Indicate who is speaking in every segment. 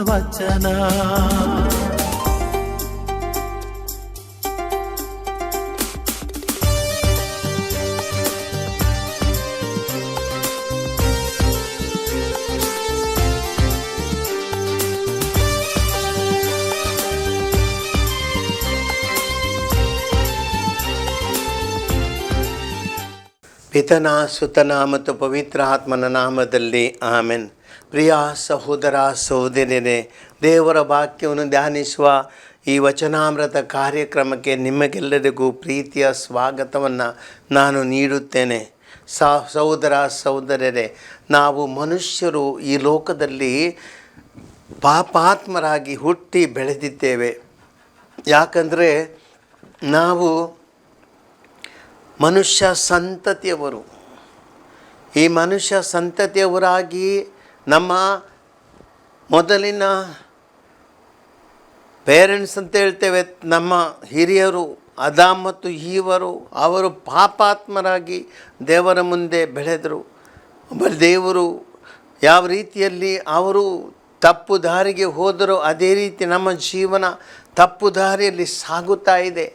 Speaker 1: ವಚನ.
Speaker 2: ಪಿತನ ಸುತನ ಮತ್ತು ಪವಿತ್ರ ಆತ್ಮನ ನಾಮದಲ್ಲಿ ಆಮೆನ್. ಪ್ರಿಯ ಸಹೋದರ ಸಹೋದರಿಯರೇ, ದೇವರ ವಾಕ್ಯವನ್ನು ಧ್ಯಾನಿಸುವ ಈ ವಚನಾಮೃತ ಕಾರ್ಯಕ್ರಮಕ್ಕೆ ನಿಮಗೆಲ್ಲರಿಗೂ ಪ್ರೀತಿಯ ಸ್ವಾಗತವನ್ನು ನಾನು ನೀಡುತ್ತೇನೆ. ಸಹೋದರ ಸಹೋದರರೇ ನಾವು ಮನುಷ್ಯರು ಈ ಲೋಕದಲ್ಲಿ ಪಾಪಾತ್ಮರಾಗಿ ಹುಟ್ಟಿ ಬೆಳೆದಿದ್ದೇವೆ. ಯಾಕಂದರೆ ನಾವು ಮನುಷ್ಯ ಸಂತತಿಯವರು. ಈ ಮನುಷ್ಯ ಸಂತತಿಯವರಾಗಿ ನಮ್ಮ ಮೊದಲಿನ ಪೇರೆಂಟ್ಸ್ ಅಂತ ಹೇಳ್ತೇವೆ, ನಮ್ಮ ಹಿರಿಯರು ಅದಾಮ್ ಮತ್ತು ಈವರು, ಅವರು ಪಾಪಾತ್ಮರಾಗಿ ದೇವರ ಮುಂದೆ ಬೆಳೆದರು. ದೇವರು ಯಾವ ರೀತಿಯಲ್ಲಿ ಅವರು ತಪ್ಪು ದಾರಿಗೆ ಹೋದರೂ ಅದೇ ರೀತಿ ನಮ್ಮ ಜೀವನ ತಪ್ಪು ದಾರಿಯಲ್ಲಿ ಸಾಗುತ್ತಾ ಇದೆ.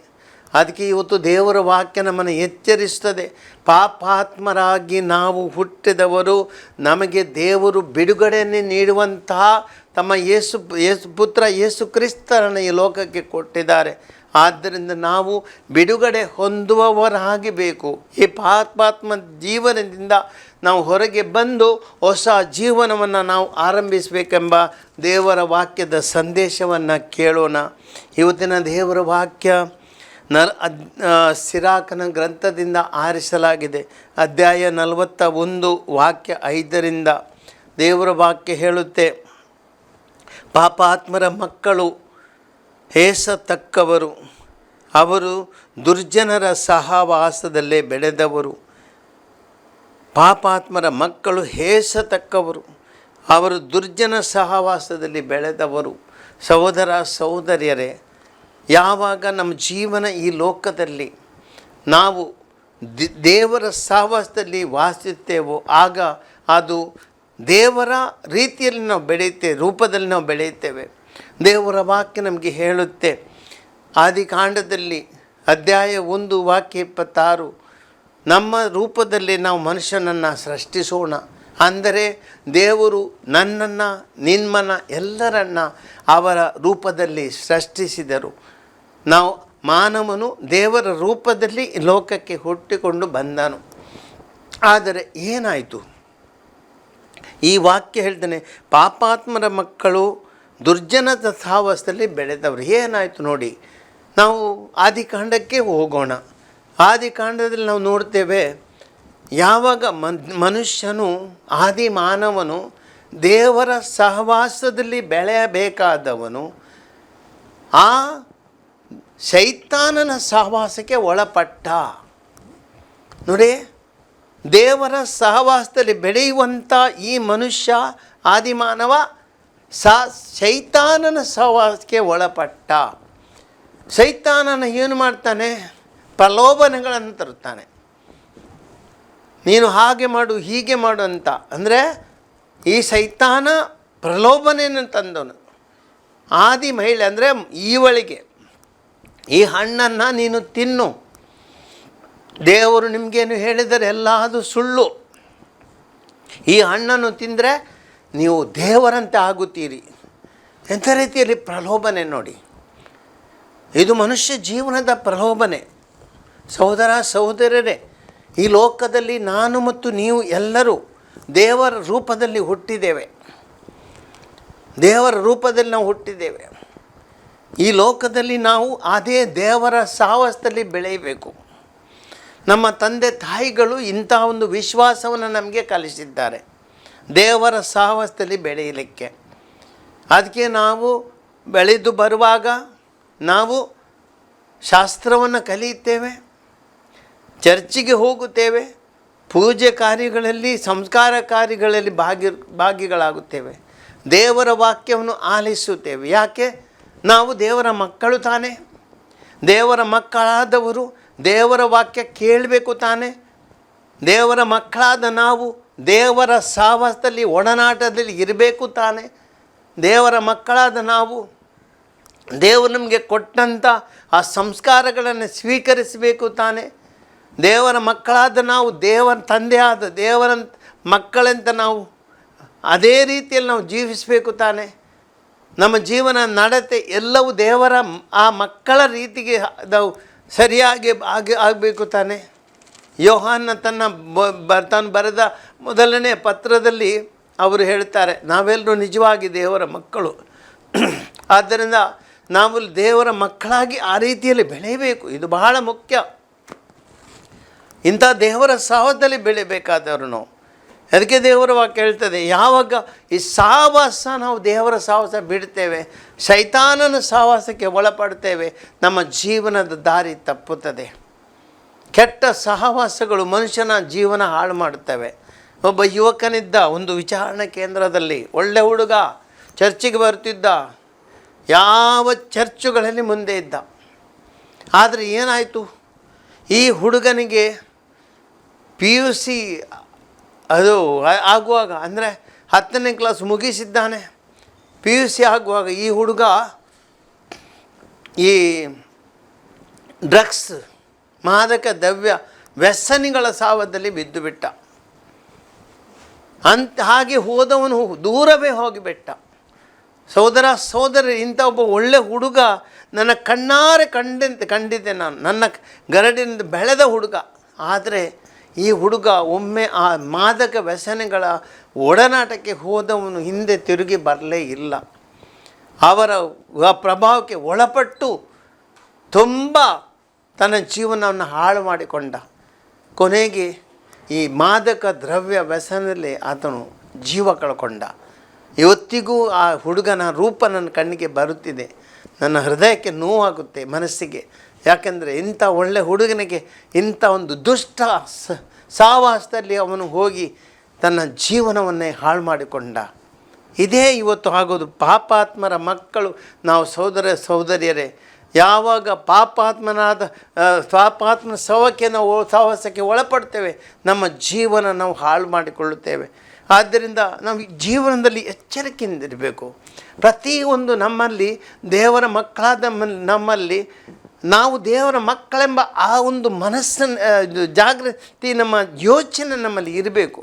Speaker 2: ಅದಕ್ಕೆ ಇವತ್ತು ದೇವರ ವಾಕ್ಯ ನಮ್ಮನ್ನು ಎಚ್ಚರಿಸ್ತದೆ. ಪಾಪಾತ್ಮರಾಗಿ ನಾವು ಹುಟ್ಟಿದವರು ನಮಗೆ ದೇವರು ಬಿಡುಗಡೆಯನ್ನು ನೀಡುವಂತಹ ತಮ್ಮ ಯೇಸು ಯೇಸು ಪುತ್ರ ಯೇಸು ಕ್ರಿಸ್ತರನ್ನು ಈ ಲೋಕಕ್ಕೆ ಕೊಟ್ಟಿದ್ದಾರೆ. ಆದ್ದರಿಂದ ನಾವು ಬಿಡುಗಡೆ ಹೊಂದುವವರಾಗಿ ಬೇಕು. ಈ ಪಾಪಾತ್ಮ ಜೀವನದಿಂದ ನಾವು ಹೊರಗೆ ಬಂದು ಹೊಸ ಜೀವನವನ್ನು ನಾವು ಆರಂಭಿಸಬೇಕೆಂಬ ದೇವರ ವಾಕ್ಯದ ಸಂದೇಶವನ್ನು ಕೇಳೋಣ. ಇವತ್ತಿನ ದೇವರ ವಾಕ್ಯ ನ ಅದ್ ಸಿರಾಕನ ಗ್ರಂಥದಿಂದ ಆರಿಸಲಾಗಿದೆ. ಅಧ್ಯಾಯ ನಲವತ್ತ ಒಂದು, ವಾಕ್ಯ ಐದರಿಂದ ದೇವರ ವಾಕ್ಯ ಹೇಳುತ್ತೆ. ಪಾಪಾತ್ಮರ ಮಕ್ಕಳು ಹೇಸತಕ್ಕವರು. ಅವರು ದುರ್ಜನರ ಸಹವಾಸದಲ್ಲೇ ಬೆಳೆದವರು. ಪಾಪಾತ್ಮರ ಮಕ್ಕಳು ಹೇಸತಕ್ಕವರು. ಅವರು ದುರ್ಜನ ಸಹವಾಸದಲ್ಲಿ ಬೆಳೆದವರು. ಸಹೋದರ ಸಹೋದರಿಯರೇ ಯಾವಾಗ ನಮ್ಮ ಜೀವನ ಈ ಲೋಕದಲ್ಲಿ ನಾವು ದೇವರ ಸಹವಾಸದಲ್ಲಿ ವಾಸಿಸುತ್ತೇವೋ ಆಗ ಅದು ದೇವರ ರೀತಿಯಲ್ಲಿ ನಾವು ಬೆಳೆಯುತ್ತೇವೆ ರೂಪದಲ್ಲಿ ನಾವು ಬೆಳೆಯುತ್ತೇವೆ. ದೇವರ ವಾಕ್ಯ ನಮಗೆ ಹೇಳುತ್ತೆ. ಆದಿಕಾಂಡದಲ್ಲಿ ಅಧ್ಯಾಯ ಒಂದು, ವಾಕ್ಯ ಇಪ್ಪತ್ತಾರು, ನಮ್ಮ ರೂಪದಲ್ಲಿ ನಾವು ಮನುಷ್ಯನನ್ನು ಸೃಷ್ಟಿಸೋಣ. ಅಂದರೆ ದೇವರು ನನ್ನನ್ನು, ನಿಮ್ಮನ್ನು ಎಲ್ಲರನ್ನ ಅವರ ರೂಪದಲ್ಲಿ ಸೃಷ್ಟಿಸಿದರು. ನಾವು ಮಾನವನು ದೇವರ ರೂಪದಲ್ಲಿ ಲೋಕಕ್ಕೆ ಹುಟ್ಟಿಕೊಂಡು ಬಂದನು. ಆದರೆ ಏನಾಯಿತು? ಈ ವಾಕ್ಯ ಹೇಳ್ತಾನೆ, ಪಾಪಾತ್ಮರ ಮಕ್ಕಳು ದುರ್ಜನದ ಸಹವಾಸದಲ್ಲಿ ಬೆಳೆದವರು. ಏನಾಯಿತು ನೋಡಿ, ನಾವು ಆದಿಕಾಂಡಕ್ಕೆ ಹೋಗೋಣ. ಆದಿಕಾಂಡದಲ್ಲಿ ನಾವು ನೋಡ್ತೇವೆ, ಯಾವಾಗ ಮನ್, ಮನುಷ್ಯನು ಆದಿ ಮಾನವನು ದೇವರ ಸಹವಾಸದಲ್ಲಿ ಬೆಳೆಯಬೇಕಾದವನು, ಆ ಶೈತಾನನ ಸಹವಾಸಕ್ಕೆ ಒಳಪಟ್ಟ. ನೋಡಿ, ದೇವರ ಸಹವಾಸದಲ್ಲಿ ಬೆಳೆಯುವಂಥ ಈ ಮನುಷ್ಯ, ಆದಿಮಾನವ, ಸ, ಶೈತಾನನ ಸಹವಾಸಕ್ಕೆ ಒಳಪಟ್ಟ. ಶೈತಾನನ ಏನು ಮಾಡ್ತಾನೆ? ಪ್ರಲೋಭನೆಗಳನ್ನು ತರುತ್ತಾನೆ. ನೀನು ಹಾಗೆ ಮಾಡು, ಹೀಗೆ ಮಾಡು ಅಂತ. ಅಂದರೆ, ಈ ಸೈತಾನ ಪ್ರಲೋಭನೆಯನ್ನು ತಂದವನು. ಆದಿ ಮಹಿಳೆ ಅಂದರೆ ಈವಳಿಗೆ. ಈ ಹಣ್ಣನ್ನು ನೀನು ತಿನ್ನು. ದೇವರು ನಿಮಗೇನು ಹೇಳಿದರೆ ಎಲ್ಲ ಅದು ಸುಳ್ಳು. ಈ ಹಣ್ಣನ್ನು ತಿಂದರೆ ನೀವು ದೇವರಂತೆ ಆಗುತ್ತೀರಿ. ಎಂಥ ರೀತಿಯಲ್ಲಿ ಪ್ರಲೋಭನೆ ನೋಡಿ. ಇದು ಮನುಷ್ಯ ಜೀವನದ ಪ್ರಲೋಭನೆ. ಸಹೋದರ ಸಹೋದರರೇ, ಈ ಲೋಕದಲ್ಲಿ ನಾನು ಮತ್ತು ನೀವು ಎಲ್ಲರೂ ದೇವರ ರೂಪದಲ್ಲಿ ಹುಟ್ಟಿದ್ದೇವೆ. ದೇವರ ರೂಪದಲ್ಲಿ ನಾವು ಹುಟ್ಟಿದ್ದೇವೆ. ಈ ಲೋಕದಲ್ಲಿ ನಾವು ಅದೇ ದೇವರ ಸಾಹಸದಲ್ಲಿ ಬೆಳೆಯಬೇಕು. ನಮ್ಮ ತಂದೆ ತಾಯಿಗಳು ಇಂಥ ಒಂದು ವಿಶ್ವಾಸವನ್ನು ನಮಗೆ ಕಲಿಸಿದ್ದಾರೆ. ದೇವರ ಸಾಹಸದಲ್ಲಿ ಬೆಳೆಯಲಿಕ್ಕೆ. ಅದಕ್ಕೆ ನಾವು ಬೆಳೆದು ಬರುವಾಗ ನಾವು ಶಾಸ್ತ್ರವನ್ನು ಕಲಿಯುತ್ತೇವೆ, ಚರ್ಚಿಗೆ ಹೋಗುತ್ತೇವೆ, ಪೂಜೆ ಕಾರ್ಯಗಳಲ್ಲಿ, ಸಂಸ್ಕಾರ ಕಾರ್ಯಗಳಲ್ಲಿ ಭಾಗಿ ಭಾಗಿಗಳಾಗುತ್ತೇವೆ. ದೇವರ ವಾಕ್ಯವನ್ನು ಆಲಿಸುತ್ತೇವೆ. ಯಾಕೆ? ನಾವು ದೇವರ ಮಕ್ಕಳು ತಾನೇ. ದೇವರ ಮಕ್ಕಳಾದವರು ದೇವರ ವಾಕ್ಯ ಕೇಳಬೇಕು ತಾನೇ. ದೇವರ ಮಕ್ಕಳಾದ ನಾವು ದೇವರ ಸಾಹಸದಲ್ಲಿ ಒಡನಾಟದಲ್ಲಿ ಇರಬೇಕು ತಾನೇ. ದೇವರ ಮಕ್ಕಳಾದ ನಾವು ದೇವರು ನಮಗೆ ಕೊಟ್ಟಂಥ ಆ ಸಂಸ್ಕಾರಗಳನ್ನು ಸ್ವೀಕರಿಸಬೇಕು ತಾನೇ. ದೇವರ ಮಕ್ಕಳಾದ ನಾವು ದೇವರ ತಂದೆಯಾದ ದೇವರ ಮಕ್ಕಳಂತ ನಾವು ಅದೇ ರೀತಿಯಲ್ಲಿ ನಾವು ಜೀವಿಸಬೇಕು ತಾನೇ. ನಮ್ಮ ಜೀವನ ನಡತೆ ಎಲ್ಲವೂ ದೇವರ ಆ ಮಕ್ಕಳ ರೀತಿಗೆ ನಾವು ಸರಿಯಾಗಿ ಆಗಿ ಆಗಬೇಕು ತಾನೆ. ಯೋಹಾನ ತನ್ನ ಬ- ತಾನು ಬರೆದ ಮೊದಲನೇ ಪತ್ರದಲ್ಲಿ ಅವರು ಹೇಳ್ತಾರೆ, ನಾವೆಲ್ಲರೂ ನಿಜವಾಗಿ ದೇವರ ಮಕ್ಕಳು. ಆದ್ದರಿಂದ ನಾವು ದೇವರ ಮಕ್ಕಳಾಗಿ ಆ ರೀತಿಯಲ್ಲಿ ಬೆಳೆಯಬೇಕು, ಇದು ಬಹಳ ಮುಖ್ಯ. ಇಂಥ ದೇವರ ಸಹದಲ್ಲಿ ಬೆಳಿಬೇಕಾದವರು ನಾವು ಅದಕ್ಕೆ ದೇವರ ವಾಕ್ಯ ಹೇಳ್ತದೆ, ಯಾವಾಗ ಈ ಸಹವಾಸ ನಾವು ದೇವರ ಸಹವಾಸ ಬಿಡ್ತೇವೆ, ಶೈತಾನನ ಸಹವಾಸಕ್ಕೆ ಒಳಪಡ್ತೇವೆ, ನಮ್ಮ ಜೀವನದ ದಾರಿ ತಪ್ಪುತ್ತದೆ. ಕೆಟ್ಟ ಸಹವಾಸಗಳು ಮನುಷ್ಯನ ಜೀವನ ಹಾಳು ಮಾಡುತ್ತವೆ. ಒಬ್ಬ ಯುವಕನಿದ್ದ ಒಂದು ವಿಚಾರಣಾ ಕೇಂದ್ರದಲ್ಲಿ ಒಳ್ಳೆ ಹುಡುಗ ಚರ್ಚಿಗೆ ಬರ್ತಿದ್ದ ಯಾವ ಚರ್ಚುಗಳಲ್ಲಿ ಮುಂದೆ ಇದ್ದ. ಆದರೆ ಏನಾಯಿತು? ಈ ಹುಡುಗನಿಗೆ ಪಿ ಯು ಸಿ ಅದು ಆಗುವಾಗ, ಅಂದರೆ ಹತ್ತನೇ ಕ್ಲಾಸ್ ಮುಗಿಸಿದ್ದಾನೆ. ಪಿ ಯು ಸಿ ಆಗುವಾಗ ಈ ಹುಡುಗ ಈ ಡ್ರಗ್ಸ್ ಮಾದಕ ದ್ರವ್ಯ ವ್ಯಸನಿಗಳ ಸಾವದಲ್ಲಿ ಬಿದ್ದು ಬಿಟ್ಟ. ಅಂತ ಹಾಗೆ ಹೋದವನು ದೂರವೇ ಹೋಗಿಬಿಟ್ಟ ಸೋದರ ಸೋದರಿ, ಇಂಥ ಒಬ್ಬ ಒಳ್ಳೆ ಹುಡುಗ ನನ್ನ ಕಣ್ಣಾರೆ ಕಂಡಂತೆ ಕಂಡಿದ್ದೆ ನಾನು. ನನ್ನ ಗರಡಿನಿಂದ ಬೆಳೆದ ಹುಡುಗ. ಆದರೆ ಈ ಹುಡುಗ ಒಮ್ಮೆ ಆ ಮಾದಕ ವ್ಯಸನಗಳ ಒಡನಾಟಕ್ಕೆ ಹೋದವನು ಹಿಂದೆ ತಿರುಗಿ ಬರಲೇ ಇಲ್ಲ. ಅವರ ಪ್ರಭಾವಕ್ಕೆ ಒಳಪಟ್ಟು ತುಂಬ ತನ್ನ ಜೀವನವನ್ನು ಹಾಳು ಮಾಡಿಕೊಂಡ. ಕೊನೆಗೆ ಈ ಮಾದಕ ದ್ರವ್ಯ ವ್ಯಸನದಲ್ಲಿ ಆತನು ಜೀವ ಕಳ್ಕೊಂಡ. ಇವತ್ತಿಗೂ ಆ ಹುಡುಗನ ರೂಪ ನನ್ನ ಕಣ್ಣಿಗೆ ಬರುತ್ತಿದೆ. ನನ್ನ ಹೃದಯಕ್ಕೆ ನೋವಾಗುತ್ತೆ, ಮನಸ್ಸಿಗೆ. ಯಾಕೆಂದರೆ ಇಂಥ ಒಳ್ಳೆ ಹುಡುಗನಿಗೆ ಇಂಥ ಒಂದು ದುಷ್ಟ ಸಾವಾಸದಲ್ಲಿ ಅವನು ಹೋಗಿ ತನ್ನ ಜೀವನವನ್ನೇ ಹಾಳು ಮಾಡಿಕೊಂಡ. ಇದೇ ಇವತ್ತು ಆಗೋದು. ಪಾಪಾತ್ಮರ ಮಕ್ಕಳು, ನಾವು ಸೋದರ ಸಹೋದರಿಯರೇ, ಯಾವಾಗ ಪಾಪಾತ್ಮನಾದ ಪಾಪಾತ್ಮ ಸವಕ್ಕೆ ನಾವು ಸಾಹಸಕ್ಕೆ ಒಳಪಡ್ತೇವೆ, ನಮ್ಮ ಜೀವನ ನಾವು ಹಾಳು ಮಾಡಿಕೊಳ್ಳುತ್ತೇವೆ. ಆದ್ದರಿಂದ ನಾವು ಜೀವನದಲ್ಲಿ ಎಚ್ಚರಿಕೆಯಿಂದ ಇರಬೇಕು ಪ್ರತಿಯೊಂದು ನಮ್ಮಲ್ಲಿ, ದೇವರ ಮಕ್ಕಳಾದ ನಮ್ಮ- ನಮ್ಮಲ್ಲಿ ನಾವು ದೇವರ ಮಕ್ಕಳೆಂಬ ಆ ಒಂದು ಮನಸ್ಸನ್ನು ಜಾಗೃತಿ, ನಮ್ಮ ಯೋಚನೆ ನಮ್ಮಲ್ಲಿ ಇರಬೇಕು.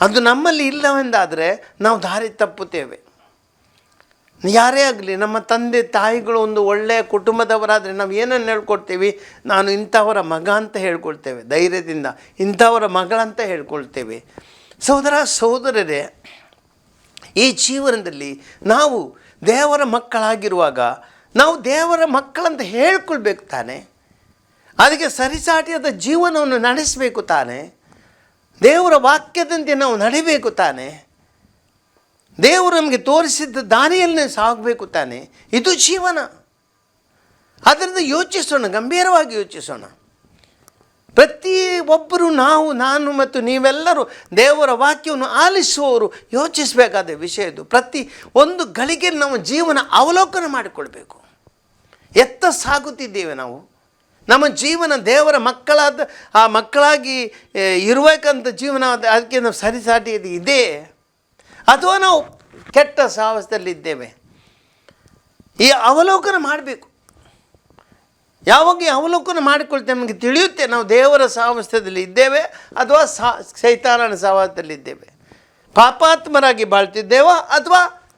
Speaker 2: ಅದು ನಮ್ಮಲ್ಲಿ ಇಲ್ಲವೆಂದಾದರೆ ನಾವು ದಾರಿ ತಪ್ಪುತ್ತೇವೆ. ಯಾರೇ ಆಗಲಿ, ನಮ್ಮ ತಂದೆ, ತಾಯಿಗಳು ಒಂದು ಒಳ್ಳೆಯ ಕುಟುಂಬದವರಾದರೆ ನಾವು ಏನನ್ನು ಹೇಳ್ಕೊಡ್ತೀವಿ? ನಾನು ಇಂಥವರ ಮಗ ಅಂತ ಹೇಳ್ಕೊಳ್ತೇವೆ, ಧೈರ್ಯದಿಂದ. ಇಂಥವರ ಮಗಳಂತ ಹೇಳ್ಕೊಳ್ತೇವೆ. ಸಹೋದರ, ಸಹೋದರರೇ, ಈ ಜೀವನದಲ್ಲಿ ನಾವು ದೇವರ ಮಕ್ಕಳಾಗಿರುವಾಗ ನಾವು ದೇವರ ಮಕ್ಕಳಂತ ಹೇಳ್ಕೊಳ್ಬೇಕು ತಾನೆ. ಅದಕ್ಕೆ ಸರಿಸಾಟಿಯಾದ ಜೀವನವನ್ನು ನಡೆಸಬೇಕು ತಾನೆ. ದೇವರ ವಾಕ್ಯದಂತೆ ನಾವು ನಡಿಬೇಕು ತಾನೆ. ದೇವರು ನಮಗೆ ತೋರಿಸಿದ್ದ ದಾರಿಯಲ್ಲೇ ಸಾಗಬೇಕು ತಾನೆ. ಇದು ಜೀವನ. ಅದರಿಂದ ಯೋಚಿಸೋಣ, ಗಂಭೀರವಾಗಿ ಯೋಚಿಸೋಣ. ಪ್ರತಿ ಒಬ್ಬರು ನಾವು, ನಾನು ಮತ್ತು ನೀವೆಲ್ಲರೂ ದೇವರ ವಾಕ್ಯವನ್ನು ಆಲಿಸುವವರು ಯೋಚಿಸಬೇಕಾದ ವಿಷಯದ್ದು ಪ್ರತಿ ಒಂದು ಗಳಿಗೆ ನಾವು ಜೀವನ ಅವಲೋಕನ ಮಾಡಿಕೊಳ್ಬೇಕು. ಎತ್ತ ಸಾಗುತ್ತಿದ್ದೇವೆ ನಾವು. ನಮ್ಮ ಜೀವನ ದೇವರ ಮಕ್ಕಳಾದ, ಆ ಮಕ್ಕಳಾಗಿ ಇರಬೇಕಂತ ಜೀವನ ಅದಕ್ಕೆ ನಾವು ಸರಿಸಾಟಿ ಇದು. ಅಥವಾ ನಾವು ಕೆಟ್ಟ ಸಾಹಸದಲ್ಲಿದ್ದೇವೆ ಈ ಅವಲೋಕನ ಮಾಡಬೇಕು. ಯಾವಾಗ ಈ ಅವಲೋಕನ ಮಾಡಿಕೊಳ್ತೇವೆ ನಮಗೆ ತಿಳಿಯುತ್ತೆ. ನಾವು ದೇವರ ಸಾಹಸದಲ್ಲಿ ಇದ್ದೇವೆ, ಅಥವಾ ಸಾ, ಸೈತಾನನ ಸಹವಾಸದಲ್ಲಿದ್ದೇವೆ ಪಾಪಾತ್ಮರಾಗಿ ಬಾಳ್ತಿದ್ದೇವೋ, ಅಥವಾ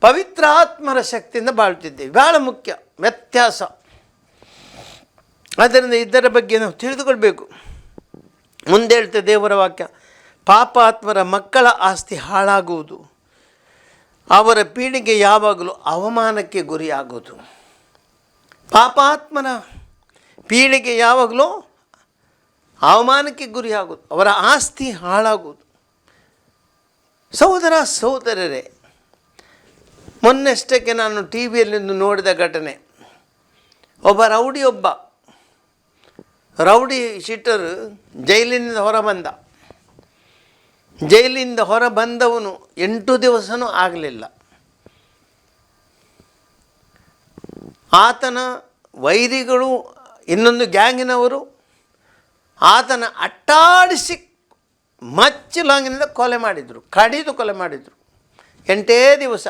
Speaker 2: ಪವಿತ್ರಾತ್ಮರ ಶಕ್ತಿಯಿಂದ ಬಾಳ್ತಿದ್ದೇವೆ. ಭಾಳ ಮುಖ್ಯ. ವ್ಯತ್ಯಾಸ. ಆದ್ದರಿಂದ ಇದರ ಬಗ್ಗೆ ನಾವು ತಿಳಿದುಕೊಳ್ಬೇಕು. ಮುಂದೆ ಹೇಳ್ತೆ ದೇವರ ವಾಕ್ಯ, ಪಾಪಾತ್ಮರ ಮಕ್ಕಳ ಆಸ್ತಿ ಹಾಳಾಗುವುದು. ಅವರ ಪೀಳಿಗೆ ಯಾವಾಗಲೂ ಅವಮಾನಕ್ಕೆ ಗುರಿಯಾಗುವುದು. ಪಾಪಾತ್ಮನ ಪೀಳಿಗೆ ಯಾವಾಗಲೂ ಅವಮಾನಕ್ಕೆ ಗುರಿಯಾಗುವುದು. ಅವರ ಆಸ್ತಿ ಹಾಳಾಗುವುದು. ಸಹೋದರ ಸಹೋದರರೇ, ಮೊನ್ನೆಷ್ಟಕ್ಕೆ ನಾನು ಟಿ ವಿಯಲ್ಲಿಂದು ನೋಡಿದ ಘಟನೆ. ಒಬ್ಬ ರೌಡಿ ಒಬ್ಬ. ರೌಡಿ ಶೀಟರ್ ಜೈಲಿನಿಂದ ಹೊರ ಬಂದ. ಜೈಲಿಂದ ಹೊರ ಬಂದವನು ಎಂಟು ದಿವಸನೂ ಆಗಲಿಲ್ಲ. ಆತನ ವೈರಿಗಳು ಇನ್ನೊಂದು ಗ್ಯಾಂಗಿನವರು ಆತನ ಅಟ್ಟಾಡಿಸಿ ಮಚ್ಚಲಾಂಗಿನಿಂದ ಕೊಲೆ ಮಾಡಿದರು, ಕಡಿದು ಕೊಲೆ ಮಾಡಿದರು. ಎಂಟೇ ದಿವಸ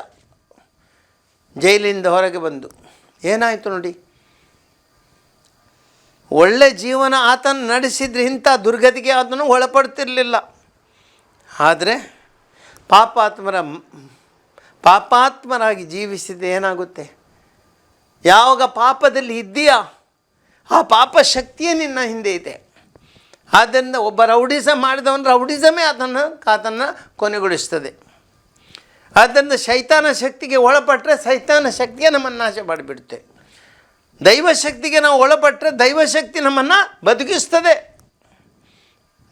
Speaker 2: ಜೈಲಿಂದ ಹೊರಗೆ ಬಂದು. ಏನಾಯಿತು ನೋಡಿ? ಒಳ್ಳೆ ಜೀವನ ಆತನ ನಡೆಸಿದ್ರೆ ಇಂಥ ದುರ್ಗತಿಗೆ ಅದನ್ನು ಒಳಪಡ್ತಿರಲಿಲ್ಲ. ಆದರೆ ಪಾಪಾತ್ಮರ ಪಾಪಾತ್ಮರಾಗಿ ಜೀವಿಸಿದ್ರೆ ಏನಾಗುತ್ತೆ? ಯಾವಾಗ ಪಾಪದಲ್ಲಿ ಇದ್ದೀಯಾ, ಆ ಪಾಪ ಶಕ್ತಿಯೇ ನಿನ್ನ ಹಿಂದೆ ಇದೆ. ಆದ್ದರಿಂದ ಒಬ್ಬ ರೌಡಿಸಮ್ ಮಾಡಿದವನು ರೌಡಿಸಮೇ ಅದನ್ನು ಆತನ್ನು ಕೊನೆಗೊಳಿಸ್ತದೆ. ಆದ್ದರಿಂದ ಶೈತಾನ ಶಕ್ತಿಗೆ ಒಳಪಟ್ಟರೆ ಶೈತಾನ ಶಕ್ತಿಯೇ ನಮ್ಮನ್ನು ನಾಶ ಮಾಡಿಬಿಡುತ್ತೆ ದೈವ ಶಕ್ತಿಗೆ ನಾವು ಒಳಪಟ್ಟರೆ ದೈವಶಕ್ತಿ ನಮ್ಮನ್ನು ಬದುಕಿಸ್ತದೆ.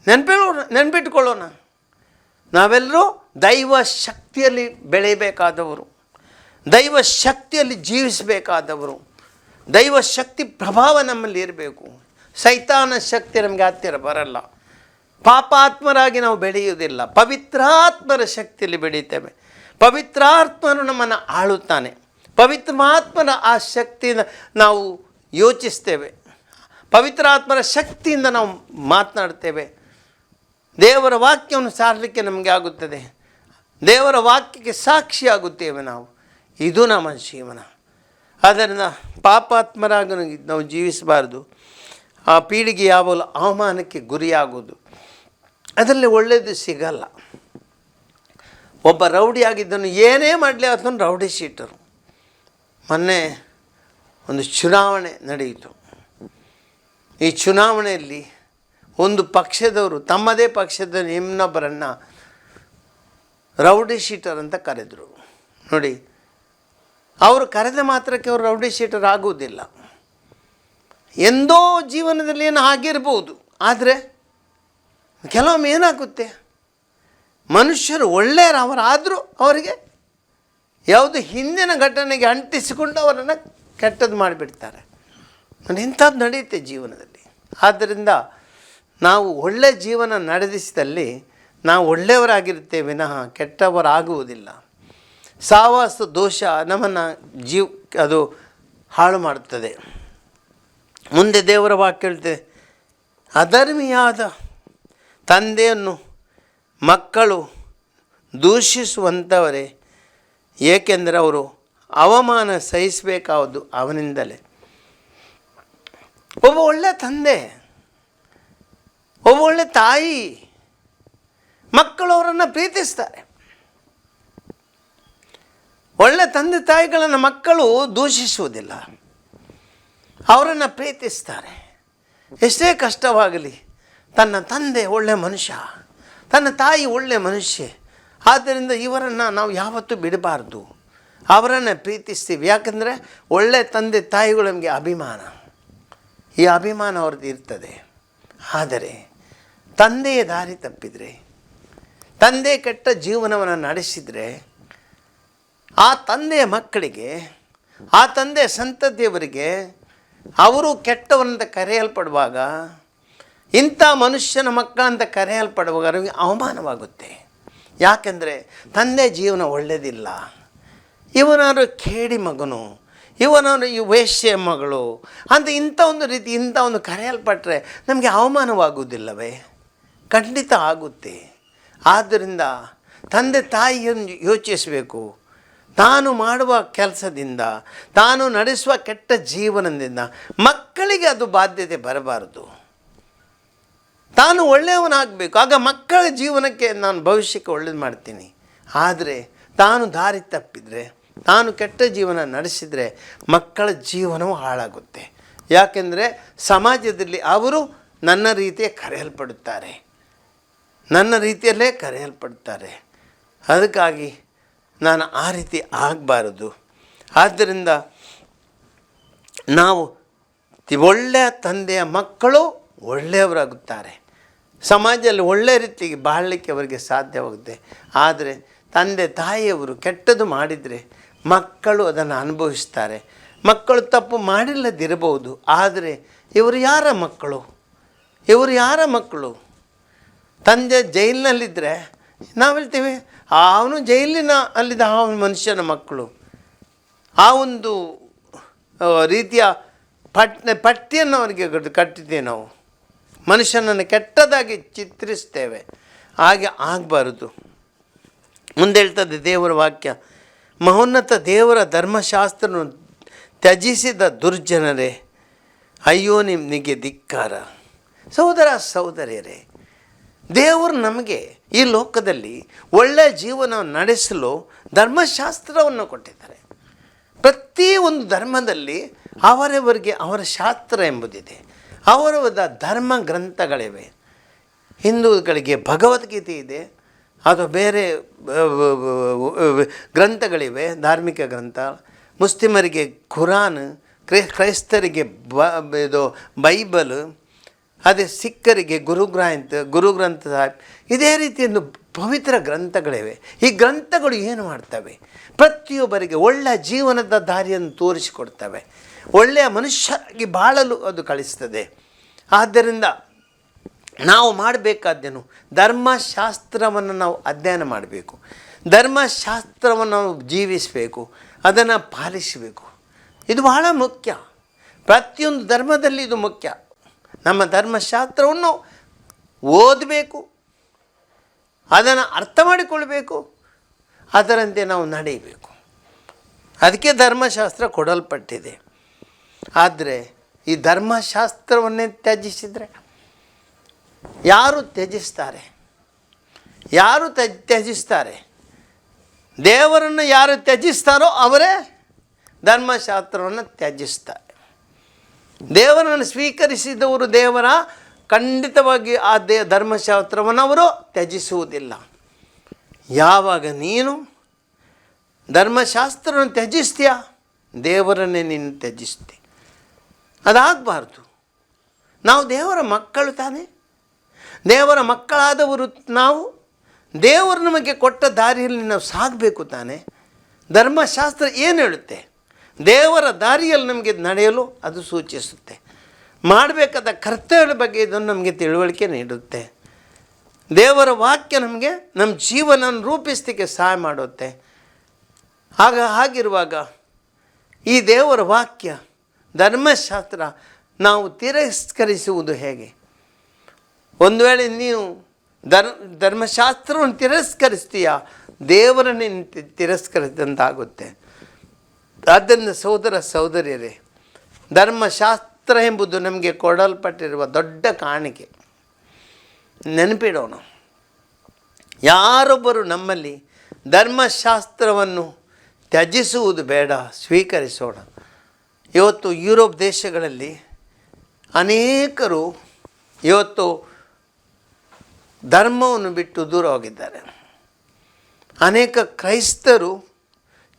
Speaker 2: ನೆನಪಿ ನೆನಪಿಟ್ಕೊಳ್ಳೋಣ. ನಾವೆಲ್ಲರೂ ದೈವ ಶಕ್ತಿಯಲ್ಲಿ ಬೆಳೆಯಬೇಕಾದವರು ದೈವ ಶಕ್ತಿಯಲ್ಲಿ ಜೀವಿಸಬೇಕಾದವರು ದೈವ ಶಕ್ತಿ ಪ್ರಭಾವ ನಮ್ಮಲ್ಲಿ ಇರಬೇಕು. ಸೈತಾನ ಶಕ್ತಿ ನಮಗೆ ಹತ್ತಿರ ಬರಲ್ಲ. ಪಾಪಾತ್ಮರಾಗಿ ನಾವು ಬೆಳೆಯುವುದಿಲ್ಲ. ಪವಿತ್ರಾತ್ಮರ ಶಕ್ತಿಯಲ್ಲಿ ಬೆಳೀತೇವೆ. ಪವಿತ್ರಾತ್ಮನು ನಮ್ಮನ್ನು ಆಳುತ್ತಾನೆ. ಪವಿತ್ರಾತ್ಮನ ಆ ಶಕ್ತಿಯಿಂದ ನಾವು ಯೋಚಿಸ್ತೇವೆ. ಪವಿತ್ರಾತ್ಮರ ಶಕ್ತಿಯಿಂದ ನಾವು ಮಾತನಾಡ್ತೇವೆ. ದೇವರ ವಾಕ್ಯವನ್ನು ಸಾರಲಿಕ್ಕೆ ನಮಗೆ ಆಗುತ್ತದೆ. ದೇವರ ವಾಕ್ಯಕ್ಕೆ ಸಾಕ್ಷಿಯಾಗುತ್ತೇವೆ ನಾವು. ಇದು ನಮ್ಮ ಜೀವನ. ಆದ್ದರಿಂದ ಪಾಪಾತ್ಮರಾಗ ನಾವು ಜೀವಿಸಬಾರ್ದು. ಆ ಪೀಳಿಗೆ ಯಾವಾಗಲೂ ಅವಮಾನಕ್ಕೆ ಗುರಿಯಾಗುವುದು. ಅದರಲ್ಲಿ ಒಳ್ಳೆಯದು ಸಿಗಲ್ಲ. ಒಬ್ಬ ರೌಡಿ ಆಗಿದ್ದನು ಏನೇ ಮಾಡಲಿ ಅದನ್ನು ರೌಡಿ ಶೀಟರು. ಮೊನ್ನೆ ಒಂದು ಚುನಾವಣೆ ನಡೆಯಿತು. ಈ ಚುನಾವಣೆಯಲ್ಲಿ ಒಂದು ಪಕ್ಷದವರು ತಮ್ಮದೇ ಪಕ್ಷದ ಇನ್ನೊಬ್ಬರನ್ನು ರೌಡಿ ಶೀಟರ್ ಅಂತ ಕರೆದರು. ನೋಡಿ, ಅವರು ಕರೆದ ಮಾತ್ರಕ್ಕೆ ಅವರು ರೌಡಿ ಶೀಟರ್ ಆಗುವುದಿಲ್ಲ. ಎಂದೋ ಜೀವನದಲ್ಲಿ ಏನು ಆಗಿರ್ಬೋದು, ಆದರೆ ಕೆಲವೊಮ್ಮೆ ಏನಾಗುತ್ತೆ? ಮನುಷ್ಯರು ಒಳ್ಳೆಯರು ಅವರಾದರೂ ಅವರಿಗೆ ಯಾವುದು ಹಿಂದಿನ ಘಟನೆಗೆ ಅಂಟಿಸಿಕೊಂಡು ಅವರನ್ನು ಕೆಟ್ಟದ್ದು ಮಾಡಿಬಿಡ್ತಾರೆ. ಇಂಥದ್ದು ನಡೆಯುತ್ತೆ ಜೀವನದಲ್ಲಿ. ಆದ್ದರಿಂದ ನಾವು ಒಳ್ಳೆಯ ಜೀವನ ನಡೆದಿಸಿದಲ್ಲಿ ನಾವು ಒಳ್ಳೆಯವರಾಗಿರುತ್ತೇವೆ ವಿನಃ ಕೆಟ್ಟವರಾಗುವುದಿಲ್ಲ. ಸಾವಾಸ, ದೋಷ ನಮ್ಮನ್ನು ಜೀವ ಅದು ಹಾಳು ಮಾಡುತ್ತದೆ. ಮುಂದೆ ದೇವರ ವಾಕ್ಯ ಹೇಳ್ತದೆ ಅಧರ್ಮಿಯಾದ ತಂದೆಯನ್ನು ಮಕ್ಕಳು ದೂಷಿಸುವಂಥವರೇ ಏಕೆಂದರೆ ಅವರು ಅವಮಾನ ಸಹಿಸಬೇಕಾದ್ದು ಅವನಿಂದಲೇ. ಒಬ್ಬ ಒಳ್ಳೆ ತಂದೆ, ಒಬ್ಬ ಒಳ್ಳೆ ತಾಯಿ, ಮಕ್ಕಳು ಅವರನ್ನು ಪ್ರೀತಿಸ್ತಾರೆ. ಒಳ್ಳೆ ತಂದೆ ತಾಯಿಗಳನ್ನು ಮಕ್ಕಳು ದೂಷಿಸುವುದಿಲ್ಲ. ಅವರನ್ನು ಪ್ರೀತಿಸ್ತಾರೆ. ಎಷ್ಟೇ ಕಷ್ಟವಾಗಲಿ, ತನ್ನ ತಂದೆ ಒಳ್ಳೆ ಮನುಷ್ಯ, ತನ್ನ ತಾಯಿ ಒಳ್ಳೆ ಮನುಷ್ಯ ಆದ್ದರಿಂದ ಇವರನ್ನು ನಾವು ಯಾವತ್ತೂ ಬಿಡಬಾರ್ದು. ಅವರನ್ನು ಪ್ರೀತಿಸ್ತೀವಿ. ಯಾಕಂದರೆ ಒಳ್ಳೆ ತಂದೆ ತಾಯಿಗಳು ನಮಗೆ ಅಭಿಮಾನ. ಈ ಅಭಿಮಾನ ಅವ್ರದ್ದು ಇರ್ತದೆ. ಆದರೆ ತಂದೆಯ ದಾರಿ ತಪ್ಪಿದರೆ, ತಂದೆ ಕೆಟ್ಟ ಜೀವನವನ್ನು ನಡೆಸಿದರೆ, ಆ ತಂದೆಯ ಮಕ್ಕಳಿಗೆ, ಆ ತಂದೆ ಸಂತತಿಯವರಿಗೆ ಅವರು ಕೆಟ್ಟವರಂತ ಕರೆಯಲ್ಪಡುವಾಗ, ಇಂಥ ಮನುಷ್ಯನ ಮಕ್ಕಳಂತ ಕರೆಯಲ್ಪಡುವಾಗ ನಮಗೆ ಅವಮಾನವಾಗುತ್ತೆ. ಯಾಕೆಂದರೆ ತಂದೆ ಜೀವನ ಒಳ್ಳೆಯದಿಲ್ಲ ಇವನಾರು ಕೇಡಿ ಮಗನು ಇವನವರು ಈ ವೇಶ್ಯ ಮಗಳು, ಅಂತ ಇಂಥ ಒಂದು ರೀತಿ, ಇಂಥ ಒಂದು ಕರೆಯಲ್ಪಟ್ಟರೆ ನಮಗೆ ಅವಮಾನವಾಗುವುದಿಲ್ಲವೇ? ಖಂಡಿತ ಆಗುತ್ತೆ. ಆದ್ದರಿಂದ ತಂದೆ ತಾಯಿಯನ್ನು ಯೋಚಿಸಬೇಕು. ತಾನು ಮಾಡುವ ಕೆಲಸದಿಂದ, ತಾನು ನಡೆಸುವ ಕೆಟ್ಟ ಜೀವನದಿಂದ ಮಕ್ಕಳಿಗೆ ಅದು ಬಾಧ್ಯತೆ ಬರಬಾರದು. ತಾನು ಒಳ್ಳೆಯವನಾಗಬೇಕು. ಆಗ ಮಕ್ಕಳ ಜೀವನಕ್ಕೆ ನಾನು ಭವಿಷ್ಯಕ್ಕೆ ಒಳ್ಳೇದು ಮಾಡ್ತೀನಿ. ಆದರೆ ತಾನು ದಾರಿ ತಪ್ಪಿದರೆ, ತಾನು ಕೆಟ್ಟ ಜೀವನ ನಡೆಸಿದರೆ ಮಕ್ಕಳ ಜೀವನವೂ ಹಾಳಾಗುತ್ತೆ. ಯಾಕೆಂದರೆ ಸಮಾಜದಲ್ಲಿ ಅವರು ನನ್ನ ರೀತಿಯ ಕರೆಯಲ್ಪಡುತ್ತಾರೆ. ನನ್ನ ರೀತಿಯಲ್ಲೇ ಕರೆಯಲ್ಪಡ್ತಾರೆ ಅದಕ್ಕಾಗಿ ನಾನು ಆ ರೀತಿ ಆಗಬಾರದು. ಆದ್ದರಿಂದ ನಾವು ಒಳ್ಳೆಯ ತಂದೆಯ ಮಕ್ಕಳು ಒಳ್ಳೆಯವರಾಗುತ್ತಾರೆ. ಸಮಾಜದಲ್ಲಿ ಒಳ್ಳೆ ರೀತಿಗೆ ಬಾಳಲಿಕ್ಕೆ ಅವರಿಗೆ ಸಾಧ್ಯವಾಗುತ್ತೆ. ಆದರೆ ತಂದೆ ತಾಯಿಯವರು ಕೆಟ್ಟದ್ದು ಮಾಡಿದರೆ ಮಕ್ಕಳು ಅದನ್ನು ಅನುಭವಿಸ್ತಾರೆ. ಮಕ್ಕಳು ತಪ್ಪು ಮಾಡಿಲ್ಲದಿರಬಹುದು. ಆದರೆ ಇವರು ಯಾರ ಮಕ್ಕಳು? ಇವರು ಯಾರ ಮಕ್ಕಳು? ತಂದೆ ಜೈಲಿನಲ್ಲಿದ್ದರೆ ನಾವು ಹೇಳ್ತೀವಿ, ಅವನು ಜೈಲಿನ ಅಲ್ಲಿದ್ದ ಆ ಮನುಷ್ಯನ ಮಕ್ಕಳು. ಆ ಒಂದು ರೀತಿಯ ಪಟ್, ಪಟ್ಟಿಯನ್ನು ಅವರಿಗೆ ಕಟ್- ಕಟ್ಟಿದ್ದೇವೆ ನಾವು. ಮನುಷ್ಯನನ್ನು ಕೆಟ್ಟದಾಗಿ ಚಿತ್ರಿಸ್ತೇವೆ. ಹಾಗೆ ಆಗಬಾರದು. ಮುಂದೆ ಹೇಳ್ತದೆ ದೇವರ ವಾಕ್ಯ, ಮಹೋನ್ನತ ದೇವರ ಧರ್ಮಶಾಸ್ತ್ರವನ್ನು ತ್ಯಜಿಸಿದ ದುರ್ಜನರೇ, ಅಯ್ಯೋ ನಿಮಗೆ ಧಿಕ್ಕಾರ. ಸಹೋದರ ಸಹೋದರಿಯರೇ, ದೇವರು ನಮಗೆ ಈ ಲೋಕದಲ್ಲಿ ಒಳ್ಳೆಯ ಜೀವನ ನಡೆಸಲು ಧರ್ಮಶಾಸ್ತ್ರವನ್ನು ಕೊಟ್ಟಿದ್ದಾರೆ. ಪ್ರತಿ ಒಂದು ಧರ್ಮದಲ್ಲಿ ಅವರವರಿಗೆ ಅವರ ಶಾಸ್ತ್ರ ಎಂಬುದಿದೆ. ಅವರವರ ಧರ್ಮ ಗ್ರಂಥಗಳಿವೆ. ಹಿಂದೂಗಳಿಗೆ ಭಗವದ್ಗೀತೆ ಇದೆ. ಅಥವಾ ಬೇರೆ ಗ್ರಂಥಗಳಿವೆ, ಧಾರ್ಮಿಕ ಗ್ರಂಥ. ಮುಸ್ಲಿಮರಿಗೆ ಖುರಾನ್ ಕ್ರೈ, ಕ್ರೈಸ್ತರಿಗೆ ಬ, ಇದು ಬೈಬಲ್, ಅದೇ ಸಿಖ್ಖರಿಗೆ ಗುರುಗ್ರಂಥ ಗುರುಗ್ರಂಥ ಸಾಹಿಬ್. ಇದೇ ರೀತಿಯೊಂದು ಪವಿತ್ರ ಗ್ರಂಥಗಳಿವೆ. ಈ ಗ್ರಂಥಗಳು ಏನು ಮಾಡ್ತವೆ? ಪ್ರತಿಯೊಬ್ಬರಿಗೆ ಒಳ್ಳೆಯ ಜೀವನದ ದಾರಿಯನ್ನು ತೋರಿಸಿಕೊಡ್ತವೆ. ಒಳ್ಳೆಯ ಮನುಷ್ಯರಾಗಿ ಬಾಳಲು ಅದು ಕಳಿಸ್ತದೆ. ಆದ್ದರಿಂದ ನಾವು ಮಾಡಬೇಕಾದ್ದೇನು ಧರ್ಮಶಾಸ್ತ್ರವನ್ನು ನಾವು ಅಧ್ಯಯನ ಮಾಡಬೇಕು. ಧರ್ಮಶಾಸ್ತ್ರವನ್ನು ನಾವು ಜೀವಿಸಬೇಕು. ಅದನ್ನು ಪಾಲಿಸಬೇಕು. ಇದು ಬಹಳ ಮುಖ್ಯ. ಪ್ರತಿಯೊಂದು ಧರ್ಮದಲ್ಲಿ ಇದು ಮುಖ್ಯ. ನಮ್ಮ ಧರ್ಮಶಾಸ್ತ್ರವನ್ನು ಓದಬೇಕು. ಅದನ್ನು ಅರ್ಥ ಮಾಡಿಕೊಳ್ಬೇಕು. ಅದರಂತೆ ನಾವು ನಡೆಯಬೇಕು. ಅದಕ್ಕೆ ಧರ್ಮಶಾಸ್ತ್ರ ಕೊಡಲ್ಪಟ್ಟಿದೆ. ಆದರೆ ಈ ಧರ್ಮಶಾಸ್ತ್ರವನ್ನೇ ತ್ಯಜಿಸಿದರೆ ಯಾರು ತ್ಯಜಿಸ್ತಾರೆ? ಯಾರು ತ್ಯಜ್, ತ್ಯಜಿಸ್ತಾರೆ? ದೇವರನ್ನು ಯಾರು ತ್ಯಜಿಸ್ತಾರೋ ಅವರೇ ಧರ್ಮಶಾಸ್ತ್ರವನ್ನು ತ್ಯಜಿಸ್ತಾರೆ. ದೇವರನ್ನು ಸ್ವೀಕರಿಸಿದವರು ದೇವರ, ಖಂಡಿತವಾಗಿ ಆ ದೇ, ಧರ್ಮಶಾಸ್ತ್ರವನ್ನು ಅವರು ತ್ಯಜಿಸುವುದಿಲ್ಲ. ಯಾವಾಗ ನೀನು ಧರ್ಮಶಾಸ್ತ್ರವನ್ನು ತ್ಯಜಿಸ್ತೀಯ? ದೇವರನ್ನೇ ನೀನು ತ್ಯಜಿಸ್ತಿ. ಅದಾಗಬಾರ್ದು. ನಾವು ದೇವರ ಮಕ್ಕಳು ತಾನೇ. ದೇವರ ಮಕ್ಕಳಾದವರು ನಾವು, ದೇವರು ನಮಗೆ ಕೊಟ್ಟ ದಾರಿಯಲ್ಲಿ ನಾವು ಸಾಗಬೇಕು ತಾನೇ. ಧರ್ಮಶಾಸ್ತ್ರ ಏನು ಹೇಳುತ್ತೆ? ದೇವರ ದಾರಿಯಲ್ಲಿ ನಮಗೆ ನಡೆಯಲು ಅದು ಸೂಚಿಸುತ್ತೆ. ಮಾಡಬೇಕಾದ ಕರ್ತವ್ಯಗಳ ಬಗ್ಗೆ ಇದನ್ನು ನಮಗೆ ತಿಳುವಳಿಕೆ ನೀಡುತ್ತೆ. ದೇವರ ವಾಕ್ಯ ನಮಗೆ ನಮ್ಮ ಜೀವನ ರೂಪಿಸಲಿಕ್ಕೆ ಸಹಾಯ ಮಾಡುತ್ತೆ. ಆಗ ಹಾಗಿರುವಾಗ ಈ ದೇವರ ವಾಕ್ಯ ಧರ್ಮಶಾಸ್ತ್ರ ನಾವು ತಿರಸ್ಕರಿಸುವುದು ಹೇಗೆ? ಒಂದು ವೇಳೆ ನೀವು ಧರ್ ಧರ್ಮಶಾಸ್ತ್ರವನ್ನು ತಿರಸ್ಕರಿಸ್ತೀಯ? ದೇವರನ್ನೇ ತಿರಸ್ಕರಿಸಿದಂತಾಗುತ್ತೆ. ಆದ್ದರಿಂದ ಸಹೋದರ ಸಹೋದರಿಯರೇ ಧರ್ಮಶಾಸ್ತ್ರ ಎಂಬುದು ನಮಗೆ ಕೊಡಲ್ಪಟ್ಟಿರುವ ದೊಡ್ಡ ಕಾಣಿಕೆ. ನೆನಪಿಡೋಣ. ಯಾರೊಬ್ಬರು ನಮ್ಮಲ್ಲಿ ಧರ್ಮಶಾಸ್ತ್ರವನ್ನು ತ್ಯಜಿಸುವುದು ಬೇಡ, ಸ್ವೀಕರಿಸೋಣ. ಇವತ್ತು ಯುರೋಪ್ ದೇಶಗಳಲ್ಲಿ ಅನೇಕರು ಇವತ್ತು ಧರ್ಮವನ್ನು ಬಿಟ್ಟು ದೂರ ಹೋಗಿದ್ದಾರೆ. ಅನೇಕ ಕ್ರೈಸ್ತರು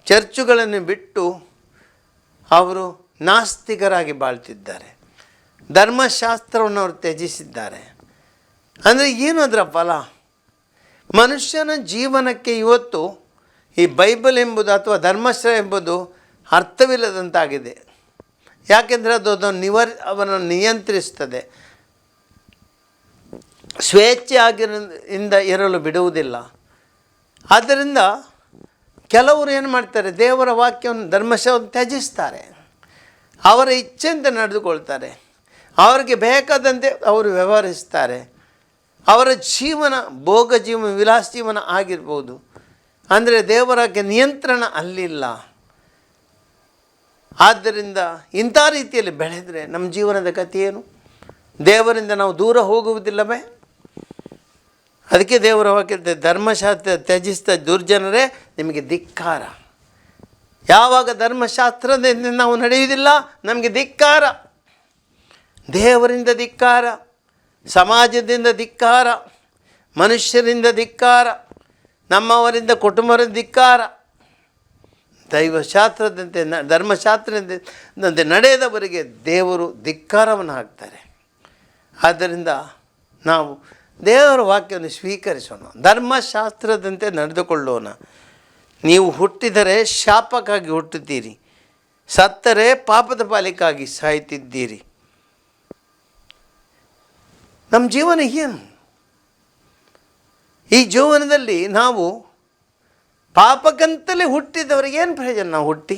Speaker 2: ಚರ್ಚುಗಳನ್ನು ಬಿಟ್ಟು ಅವರು ನಾಸ್ತಿಕರಾಗಿ ಬಾಳ್ತಿದ್ದಾರೆ. ಧರ್ಮಶಾಸ್ತ್ರವನ್ನು ಅವರು ತ್ಯಜಿಸಿದ್ದಾರೆ. ಅಂದರೆ ಏನು ಅದರ ಫಲ? ಮನುಷ್ಯನ ಜೀವನಕ್ಕೆ ಇವತ್ತು ಈ ಬೈಬಲ್ ಎಂಬುದು ಅಥವಾ ಧರ್ಮಶ್ರ ಎಂಬುದು ಅರ್ಥವಿಲ್ಲದಂತಾಗಿದೆ. ಯಾಕೆಂದರೆ ಅದು ಅದನ್ನು ನಿವರ್, ಅವನನ್ನು ನಿಯಂತ್ರಿಸ್ತದೆ. ಸ್ವೇಚ್ಛೆಯಾಗಿರಿಂದ ಇರಲು ಬಿಡುವುದಿಲ್ಲ. ಆದ್ದರಿಂದ ಕೆಲವರು ಏನು ಮಾಡ್ತಾರೆ, ದೇವರ ವಾಕ್ಯವನ್ನು ಧರ್ಮಶವನ್ನು ತ್ಯಜಿಸ್ತಾರೆ. ಅವರ ಇಚ್ಛೆಯಿಂದ ನಡೆದುಕೊಳ್ತಾರೆ. ಅವರಿಗೆ ಬೇಕಾದಂತೆ ಅವರು ವ್ಯವಹರಿಸ್ತಾರೆ. ಅವರ ಜೀವನ ಭೋಗ ಜೀವನ, ವಿಲಾಸ ಜೀವನ ಆಗಿರ್ಬೋದು. ಅಂದರೆ ದೇವರಕ್ಕೆ ನಿಯಂತ್ರಣ ಅಲ್ಲಿಲ್ಲ. ಆದ್ದರಿಂದ ಇಂಥ ರೀತಿಯಲ್ಲಿ ಬೆಳೆದರೆ ನಮ್ಮ ಜೀವನದ ಗತಿ ಏನು? ದೇವರಿಂದ ನಾವು ದೂರ ಹೋಗುವುದಿಲ್ಲವೇ? ಅದಕ್ಕೆ ದೇವರ ವಾಕ್ಯ ಧರ್ಮಶಾಸ್ತ್ರ ತ್ಯಜಿಸಿದ ದುರ್ಜನರೇ, ನಿಮಗೆ ಧಿಕ್ಕಾರ. ಯಾವಾಗ ಧರ್ಮಶಾಸ್ತ್ರದಿಂದ ನಾವು ನಡೆಯುವುದಿಲ್ಲ, ನಮಗೆ ಧಿಕ್ಕಾರ. ದೇವರಿಂದ ಧಿಕ್ಕಾರ, ಸಮಾಜದಿಂದ ಧಿಕ್ಕಾರ, ಮನುಷ್ಯರಿಂದ ಧಿಕ್ಕಾರ, ನಮ್ಮವರಿಂದ ಕುಟುಂಬರಿಂದ ಧಿಕ್ಕಾರ. ದೈವಶಾಸ್ತ್ರದಂತೆ ನ, ಧರ್ಮಶಾಸ್ತ್ರದಂತೆ ನಡೆಯದವರಿಗೆ ದೇವರು ಧಿಕ್ಕಾರವನ್ನು ಹಾಕ್ತಾರೆ ಆದ್ದರಿಂದ ನಾವು ದೇವರ ವಾಕ್ಯವನ್ನು ಸ್ವೀಕರಿಸೋಣ. ಧರ್ಮಶಾಸ್ತ್ರದಂತೆ ನಡೆದುಕೊಳ್ಳೋಣ. ನೀವು ಹುಟ್ಟಿದರೆ ಶಾಪಕ್ಕಾಗಿ ಹುಟ್ಟುತ್ತೀರಿ. ಸತ್ತರೆ ಪಾಪದ ಪಾಲಿಕಾಗಿ ಸಾಯ್ತಿದ್ದೀರಿ ನಮ್ಮ ಜೀವನ ಏನು? ಈ ಜೀವನದಲ್ಲಿ ನಾವು ಪಾಪಕ್ಕಂತಲೇ ಹುಟ್ಟಿದವರಿಗೆ ಏನು ಪ್ರಯೋಜನ ನಾವು ಹುಟ್ಟಿ?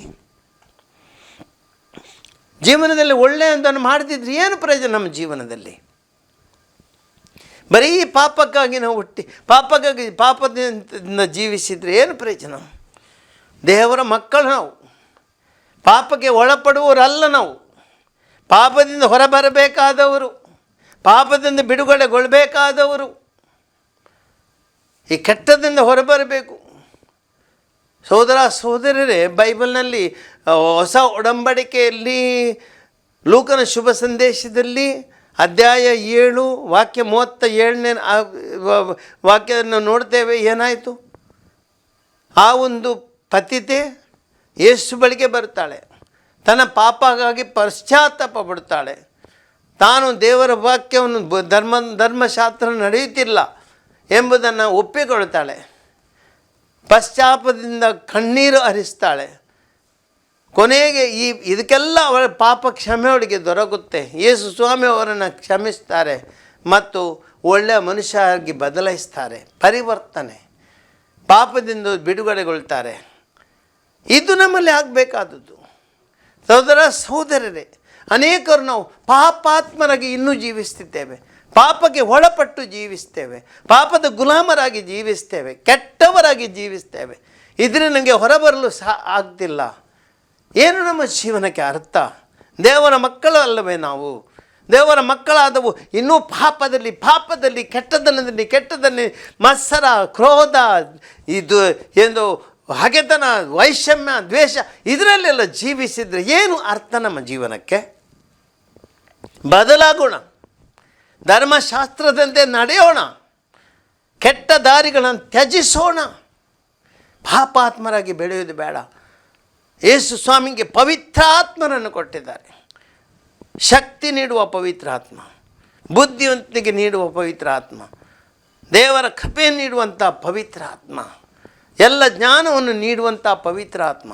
Speaker 2: ಜೀವನದಲ್ಲಿ ಒಳ್ಳೆಯದನ್ನು ಮಾಡ್ತಿದ್ರೆ ಏನು ಪ್ರಯೋಜನ ನಮ್ಮ ಜೀವನದಲ್ಲಿ? ಬರೀ ಪಾಪಕ್ಕಾಗಿ ನಾವು ಹುಟ್ಟಿ, ಪಾಪಕ್ಕಾಗಿ ಪಾಪದಿಂದ ಜೀವಿಸಿದರೆ ಏನು ಪ್ರಯೋಜನ? ದೇವರ ಮಕ್ಕಳು ನಾವು, ಪಾಪಕ್ಕೆ ಒಳಪಡುವವರಲ್ಲ ನಾವು, ಪಾಪದಿಂದ ಹೊರಬರಬೇಕಾದವರು, ಪಾಪದಿಂದ ಬಿಡುಗಡೆಗೊಳ್ಳಬೇಕಾದವರು ಈ ಕೆಟ್ಟದಿಂದ ಹೊರಬರಬೇಕು. ಸೋದರ ಸೋದರರೇ, ಬೈಬಲ್ನಲ್ಲಿ ಹೊಸ ಒಡಂಬಡಿಕೆಯಲ್ಲಿ, ಲೂಕನ ಶುಭ ಸಂದೇಶದಲ್ಲಿ ಅಧ್ಯಾಯ ಏಳು, ವಾಕ್ಯ ಮೂವತ್ತ ಏಳನೇ ವಾಕ್ಯವನ್ನು ನೋಡ್ತೇವೆ, ಏನಾಯಿತು? ಆ ಒಂದು ಪತಿತೆ ಯೇಸು ಬಳಿಗೆ ಬರ್ತಾಳೆ. ತನ್ನ ಪಾಪಗಾಗಿ ಪಶ್ಚಾತ್ತಾಪ ಪಡ್ತಾಳೆ. ತಾನು ದೇವರ ವಾಕ್ಯವನ್ನು ಧರ್ಮ, ಧರ್ಮಶಾಸ್ತ್ರ ನಡೆಯುತ್ತಿಲ್ಲ ಎಂಬುದನ್ನು ಒಪ್ಪಿಕೊಳ್ತಾಳೆ. ಪಶ್ಚಾತ್ತಾಪದಿಂದ ಕಣ್ಣೀರು ಹರಿಸ್ತಾಳೆ. ಕೊನೆಗೆ ಈ ಇದಕ್ಕೆಲ್ಲ ಅವಳ ಪಾಪ ಕ್ಷಮೆ ಅವಳಿಗೆ ದೊರಕುತ್ತೆ. ಯೇಸು ಸ್ವಾಮಿ ಅವರನ್ನು ಕ್ಷಮಿಸ್ತಾರೆ ಮತ್ತು ಒಳ್ಳೆಯ ಮನುಷ್ಯರಾಗಿ ಬದಲಾಯಿಸ್ತಾರೆ. ಪರಿವರ್ತನೆ. ಪಾಪದಿಂದ ಬಿಡುಗಡೆಗೊಳ್ತಾರೆ. ಇದು ನಮ್ಮಲ್ಲಿ ಆಗಬೇಕಾದದ್ದು. ಸಹೋದರ ಸಹೋದರರೇ, ಅನೇಕರು ನಾವು ಪಾಪಾತ್ಮರಾಗಿ ಇನ್ನೂ ಜೀವಿಸ್ತಿದ್ದೇವೆ. ಪಾಪಕ್ಕೆ ಒಳಪಟ್ಟು ಜೀವಿಸ್ತೇವೆ, ಪಾಪದ ಗುಲಾಮರಾಗಿ ಜೀವಿಸ್ತೇವೆ, ಕೆಟ್ಟವರಾಗಿ ಜೀವಿಸ್ತೇವೆ. ಇದರಿಂದ ನನಗೆ ಹೊರಬರಲು ಸಹ ಆಗ್ತಿಲ್ಲ. ಏನು ನಮ್ಮ ಜೀವನಕ್ಕೆ ಅರ್ಥ? ದೇವರ ಮಕ್ಕಳು ಅಲ್ಲವೇ ನಾವು? ದೇವರ ಮಕ್ಕಳಾದವು ಇನ್ನೂ ಪಾಪದಲ್ಲಿ ಪಾಪದಲ್ಲಿ, ಕೆಟ್ಟದನದಲ್ಲಿ ಕೆಟ್ಟದಲ್ಲಿ ಮತ್ಸರ, ಕ್ರೋಧ, ಇದು ಏನು ಹಗೆತನ, ವೈಷಮ್ಯ, ದ್ವೇಷ ಇದರಲ್ಲೆಲ್ಲ ಜೀವಿಸಿದರೆ ಏನು ಅರ್ಥ ನಮ್ಮ ಜೀವನಕ್ಕೆ? ಬದಲಾಗೋಣ. ಧರ್ಮಶಾಸ್ತ್ರದಂತೆ ನಡೆಯೋಣ. ಕೆಟ್ಟ ದಾರಿಗಳನ್ನು ತ್ಯಜಿಸೋಣ. ಪಾಪಾತ್ಮರಾಗಿ ಬೆಳೆಯೋದು ಬೇಡ. ಯೇಸು ಸ್ವಾಮಿಗೆ ಪವಿತ್ರಾತ್ಮನನ್ನು ಕೊಟ್ಟಿದ್ದಾರೆ. ಶಕ್ತಿ ನೀಡುವ ಪವಿತ್ರ ಆತ್ಮ. ಬುದ್ಧಿವಂತಿಗೆ ನೀಡುವ ಪವಿತ್ರ ಆತ್ಮ. ದೇವರ ಕಪೆ ನೀಡುವಂಥ ಪವಿತ್ರ ಆತ್ಮ. ಎಲ್ಲ ಜ್ಞಾನವನ್ನು ನೀಡುವಂಥ ಪವಿತ್ರ ಆತ್ಮ.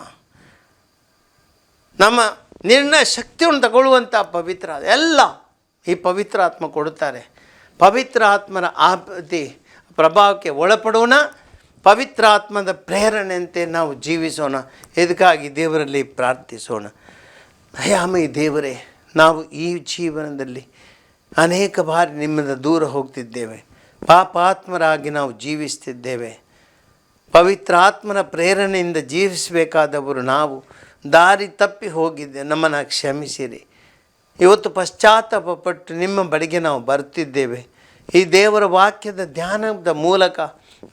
Speaker 2: ನಮ್ಮ ನಿರ್ಣಯ ಶಕ್ತಿಯನ್ನು ತಗೊಳ್ಳುವಂಥ ಪವಿತ್ರ ಎಲ್ಲ ಈ ಪವಿತ್ರ ಆತ್ಮ ಕೊಡುತ್ತಾರೆ. ಪವಿತ್ರ ಆತ್ಮನ ಆಪತಿ ಪ್ರಭಾವಕ್ಕೆ ಒಳಪಡೋಣ. ಪವಿತ್ರ ಆತ್ಮದ ಪ್ರೇರಣೆಯಂತೆ ನಾವು ಜೀವಿಸೋಣ. ಇದಕ್ಕಾಗಿ ದೇವರಲ್ಲಿ ಪ್ರಾರ್ಥಿಸೋಣ. ದಯಾಮಯಿ ದೇವರೇ, ನಾವು ಈ ಜೀವನದಲ್ಲಿ ಅನೇಕ ಬಾರಿ ನಿಮ್ಮಿಂದ ದೂರ ಹೋಗ್ತಿದ್ದೇವೆ. ಪಾಪಾತ್ಮರಾಗಿ ನಾವು ಜೀವಿಸ್ತಿದ್ದೇವೆ. ಪವಿತ್ರ ಆತ್ಮನ ಪ್ರೇರಣೆಯಿಂದ ಜೀವಿಸಬೇಕಾದವರು ನಾವು. ದಾರಿ ತಪ್ಪಿ ಹೋಗಿದ್ದೆ. ನಮ್ಮನ್ನು ಕ್ಷಮಿಸಿರಿ. ಇವತ್ತು ಪಶ್ಚಾತ್ತಾಪಪಟ್ಟು ನಿಮ್ಮ ಬಳಿಗೆ ನಾವು ಬರುತ್ತಿದ್ದೇವೆ ಈ ದೇವರ ವಾಕ್ಯದ ಧ್ಯಾನದ ಮೂಲಕ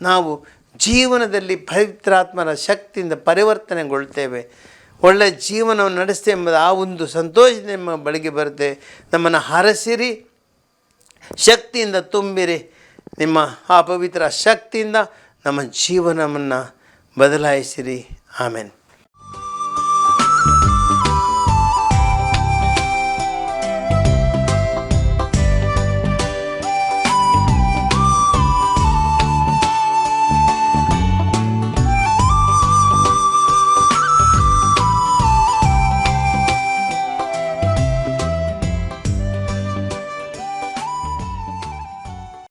Speaker 2: ನಾವು ಜೀವನದಲ್ಲಿ ಪವಿತ್ರಾತ್ಮನ ಶಕ್ತಿಯಿಂದ ಪರಿವರ್ತನೆಗೊಳ್ತೇವೆ. ಒಳ್ಳೆಯ ಜೀವನವನ್ನು ನಡೆಸ್ತೇವೆ ಎಂಬುದು ಆ ಒಂದು ಸಂತೋಷ ನಿಮ್ಮ ಬಳಿಗೆ ಬರುತ್ತೆ. ನಮ್ಮನ್ನು ಹರಸಿರಿ, ಶಕ್ತಿಯಿಂದ ತುಂಬಿರಿ. ನಿಮ್ಮ ಆ ಪವಿತ್ರ ಶಕ್ತಿಯಿಂದ ನಮ್ಮ ಜೀವನವನ್ನು ಬದಲಾಯಿಸಿರಿ. ಆಮೇಲೆ